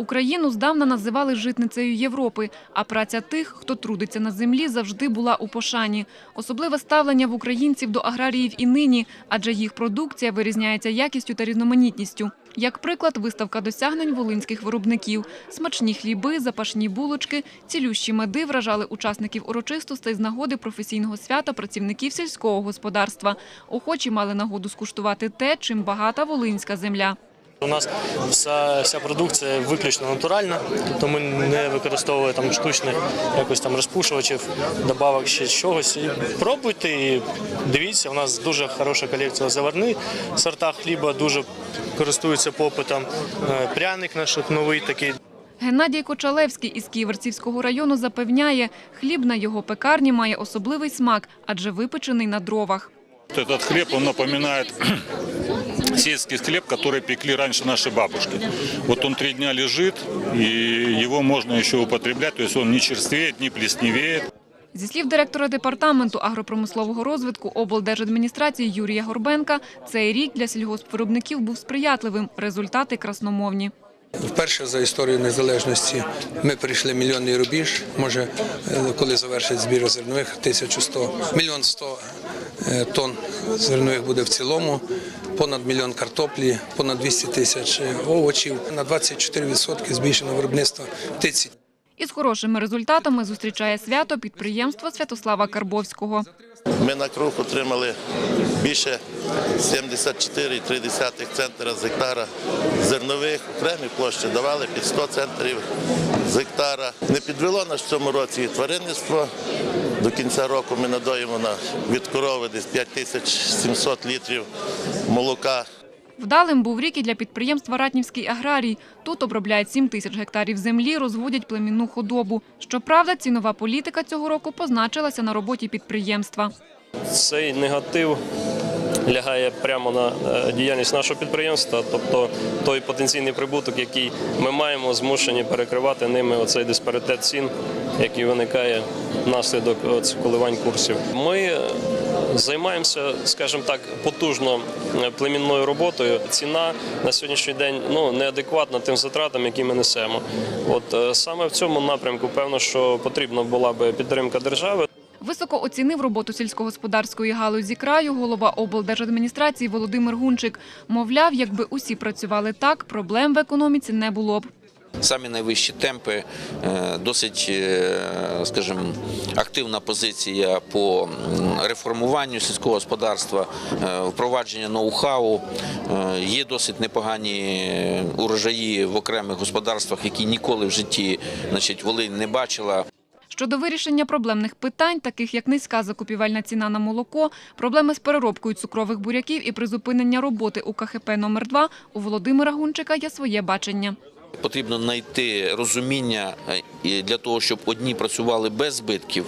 Україну здавна називали житницею Європи, а праця тих, хто трудиться на землі, завжди була у пошані. Особливе ставлення в українців до аграріїв і нині, адже їх продукція вирізняється якістю та різноманітністю. Як приклад, виставка досягнень волинських виробників. Смачні хліби, запашні булочки, цілющі меди вражали учасників урочистостей з нагоди професійного свята працівників сільського господарства. Охочі мали нагоду скуштувати те, чим багата волинська земля. У нас вся, вся продукція виключно натуральна, тобто ми не використовуємо там штучних якось там розпушувачів, добавок ще чогось. І пробуйте і дивіться, у нас дуже хороша колекція заварни. Сорта хліба дуже користуються попитом. Е, Пряник наш новий такий. Геннадій Кочалевський із Ківерцівського району запевняє, хліб на його пекарні має особливий смак, адже випечений на дровах. Этот хлеб, он напоминает сельский хлеб, который пекли раньше наши бабушки. Вот он три дня лежит, и его можно еще употреблять, то есть он не черствеет, не плесневеет. Зі слів директора департаменту агропромислового розвитку облдержадміністрації Юрія Горбенка, цей рік для сільгоспвиробників був сприятливим. Результати красномовні. Вперше за історію незалежності ми прийшли мільйонний рубіж. Може, е, коли завершить збір зернових, 1100, мільйон 100 е, тонн зернових буде в цілому, понад мільйон картоплі, понад 200 тисяч овочів, на 24% збільшено виробництво птиці. Із хорошими результатами зустрічає свято підприємство Святослава Карбовського. Ми на круг отримали більше 74,3 центра з гектара зернових. Окремі площі давали під 100 центрів з гектара. Не підвело нас в цьому році і тваринництво. До кінця року ми надоїмо на від корови десь 5700 літрів молока. Вдалим був рік і для підприємства Ратнівський аграрій. Тут обробляють 7 тисяч гектарів землі, розводять племінну худобу. Щоправда, цінова політика цього року позначилася на роботі підприємства. Цей негатив лягає прямо на е, діяльність нашого підприємства, тобто той потенційний прибуток, який ми маємо, змушені перекривати ними оцей диспаритет цін, який виникає внаслідок оцих коливань курсів. Ми е, займаємося, скажімо так, потужно е, племінною роботою. Ціна на сьогоднішній день ну неадекватна тим затратам, які ми несемо. От е, саме в цьому напрямку, певно, що потрібна була би підтримка держави. Високо оцінив роботу сільськогосподарської галузі краю голова облдержадміністрації Володимир Гунчик. Мовляв, якби усі працювали так, проблем в економіці не було б. Самі найвищі темпи, е, досить, е, скажімо, активна позиція по реформуванню сільського господарства, е, впровадження ноу-хау. Є досить непогані урожаї в окремих господарствах, які ніколи в житті значить, Волинь не бачила. Щодо вирішення проблемних питань, таких як низька закупівельна ціна на молоко, проблеми з переробкою цукрових буряків і призупинення роботи у КХП номер 2 у Володимира Гунчика є своє бачення. Потрібно знайти розуміння е, для того, щоб одні працювали без збитків,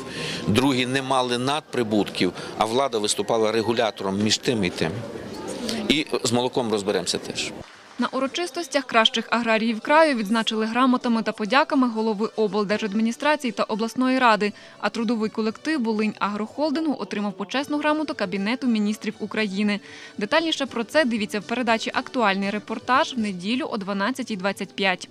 другі не мали надприбутків, а влада виступала регулятором між тим і тим. І з молоком розберемося теж. На урочистостях кращих аграріїв краю відзначили грамотами та подяками голови облдержадміністрації та обласної ради. А трудовий колектив Волинь Агрохолдингу отримав почесну грамоту Кабінету міністрів України. Детальніше про це дивіться в передачі Актуальний репортаж в неділю о 12.25.